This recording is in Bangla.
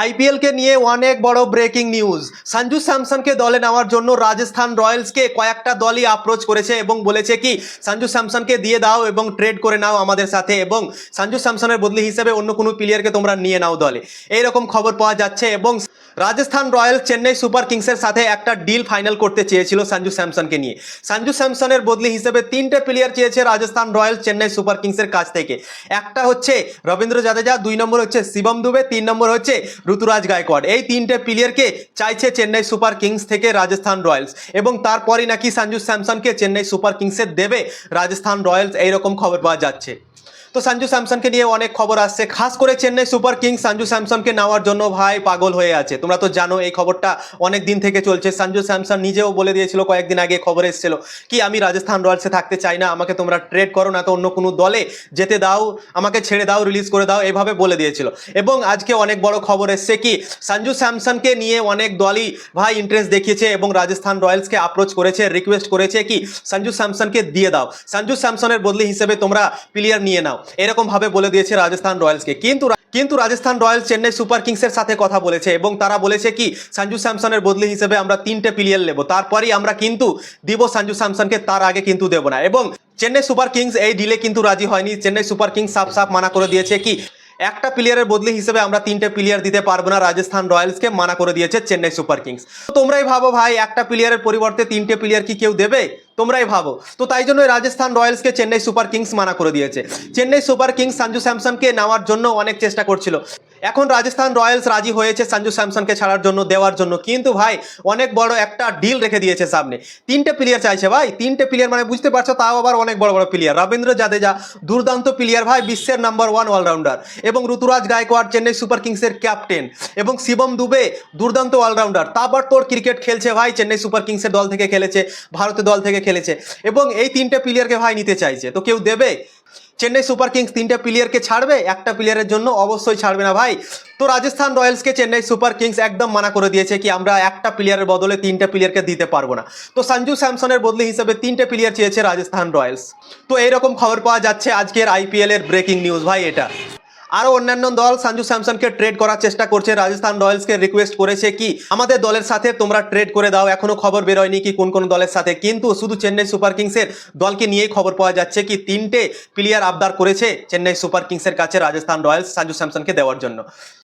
আইপিএলকে নিয়ে অনেক বড় ব্রেকিং নিউজ সঞ্জু স্যামসনকে দলে নেওয়ার জন্য রাজস্থান রয়্যালসকে কয়েকটা দলই অ্যাপ্রোচ করেছে এবং বলেছে কি, সঞ্জু স্যামসনকে দিয়ে দাও এবং ট্রেড করে নাও আমাদের সাথে এবং সঞ্জু স্যামসনের বদলি হিসেবে অন্য কোনো প্লেয়ারকে তোমরা নিয়ে নাও দলে। এইরকম খবর পাওয়া যাচ্ছে এবং রাজস্থান রয়্যাল চেন্নাই সুপার কিংসের সাথে একটা ডিল ফাইনাল করতে চেয়েছিল সঞ্জু স্যামসনকে নিয়ে। সঞ্জু স্যামসনের বদলি হিসেবে তিনটে প্লেয়ার চেয়েছে রাজস্থান রয়্যাল চেন্নাই সুপার কিংসের কাছ থেকে। একটা হচ্ছে রবীন্দ্র জাদেজা, দুই নম্বর হচ্ছে শিবম দুবে, তিন নম্বর হচ্ছে ঋতুরাজ গায়কোয়াড় এই তিনটে প্লেয়ারকে চাইছে চেন্নাই সুপার কিংস থেকে রাজস্থান রয়্যালস এবং তারপরই নাকি সঞ্জু স্যামসনকে চেন্নাই সুপার কিংসে দেবে রাজস্থান রয়্যালস, এইরকম খবর পাওয়া যাচ্ছে। তো সঞ্জু স্যামসনকে নিয়ে অনেক খবর আসছে, খাস করে চেন্নাই সুপার কিংস সঞ্জু স্যামসনকে নেওয়ার জন্য ভাই পাগল হয়ে আছে। তোমরা তো জানো এই খবরটা অনেক দিন থেকে চলছে। সঞ্জু স্যামসন নিজেও বলে দিয়েছিল, কয়েকদিন আগে খবর এসেছিল কি, আমি রাজস্থান রয়্যালসে থাকতে চাই না, আমাকে তোমরা ট্রেড করো না তো অন্য কোনো দলে যেতে দাও, আমাকে ছেড়ে দাও, রিলিজ করে দাও, এভাবে বলে দিয়েছিল। এবং আজকে অনেক বড় খবর এসছে কি, সঞ্জু স্যামসনকে নিয়ে অনেক দলই ভাই ইন্টারেস্ট দেখিয়েছে এবং রাজস্থান রয়্যালসকে অ্যাপ্রোচ করেছে রিকোয়েস্ট করেছে কি, সঞ্জু স্যামসনকে দিয়ে দাও। সঞ্জু স্যামসনের বদলি হিসেবে তোমরা প্লেয়ার নিয়ে নাও। এরকম ভাবে বলে দিয়েছে রাজস্থান রয়্যালসকে। কিন্তু কিন্তু রাজস্থান রয়্যালস চেন্নাই সুপার কিংসের সাথে কথা বলেছে এবং তারা বলেছে কি, সঞ্জু স্যামসনের বদলি হিসেবে আমরা তিনটে প্লেয়ার নেব। তারপরেই আমরা কিন্তু দিব সঞ্জু স্যামসনকে, তার আগে কিন্তু দেবো না। এবং চেন্নাই সুপার কিংস এই ডিলে কিন্তু রাজি হয়নি। চেন্নাই সুপার কিংস সাফ সাফ মানা করে দিয়েছে কি, একটা প্লেয়ারের বদলি হিসেবে আমরা তিনটে প্লেয়ার দিতে পারব না রাজস্থান রয়্যালসকে, মানা করে দিয়েছে চেন্নাই সুপার কিংস। তোমরাই ভাবো ভাই, একটা প্লেয়ারের পরিবর্তে তিনটে প্লেয়ার কি কেউ দেবে? তোমরাই ভাবো। তো তাই জন্য রাজস্থান রয়্যালসকে চেন্নাই সুপার কিংস মানা করে দিয়েছে। চেন্নাই সুপার কিংস সঞ্জু স্যামসনকে নেওয়ার জন্য অনেক চেষ্টা করছিল। এখন রাজস্থান রয়্যালস রাজি হয়েছে সঞ্জু স্যামসনকে ছাড়ার জন্য, দেওয়ার জন্য। কিন্তু ভাই, অনেক বড় একটা ডিল রেখে দিয়েছে সামনে। তিনটে প্লেয়ার চাইছে ভাই। তিনটে প্লেয়ার মানে বুঝতে পারছ, তাও আবার অনেক বড় বড় প্লেয়ার রবীন্দ্র জাদেজা, দুর্দান্ত প্লেয়ার ভাই, বিশ্বের নাম্বার ওয়ান অলরাউন্ডার এবং ঋতুরাজ গায়কোয়াড়, চেন্নাই সুপার কিংসের ক্যাপ্টেন এবং শিবম দুবে, দুর্দান্ত অলরাউন্ডার তারপর তোর ক্রিকেট খেলছে ভাই, চেন্নাই সুপার কিংসের দল থেকে খেলেছে, ভারতের দল থেকে খেলেছে। এবং এই তিনটে প্লেয়ারকে ভাই নিতে চাইছে। তো কেউ দেবে? চেন্নাই সুপার কিংস তিনটে প্লেয়ারকে ছাড়বে, একটা প্লেয়ারের জন্য অবশ্যই ছাড়বে না ভাই। তো রাজস্থান রয়্যালসকে চেন্নাই সুপার কিংস একদম মানা করে দিয়েছে কি আমরা একটা প্লেয়ারের বদলে তিনটে প্লেয়ারকে দিতে পারব না। তো সঞ্জু স্যামসনের বদলি হিসেবে তিনটে প্লেয়ার চেয়েছে রাজস্থান রয়্যালস। তো এইরকম খবর পাওয়া যাচ্ছে আজকের আইপিএল এর ব্রেকিং নিউজ ভাই এটা। আরও অন্যান্য দল সঞ্জু স্যামসনকে ট্রেড করার চেষ্টা করছে। রাজস্থান রয়্যালসকে রিকোয়েস্ট করেছে কি, আমাদের দলের সাথে তোমরা ট্রেড করে দাও, এখনও খবর বেরোয়নি কি কোন কোন দলের সাথে। কিন্তু শুধু চেন্নাই সুপার কিংসের দলকে নিয়েই খবর পাওয়া যাচ্ছে কি, তিনটে প্লেয়ার আবদার করেছে চেন্নাই সুপার কিংসের কাছে রাজস্থান রয়্যালস সঞ্জু স্যামসনকে দেওয়ার জন্য।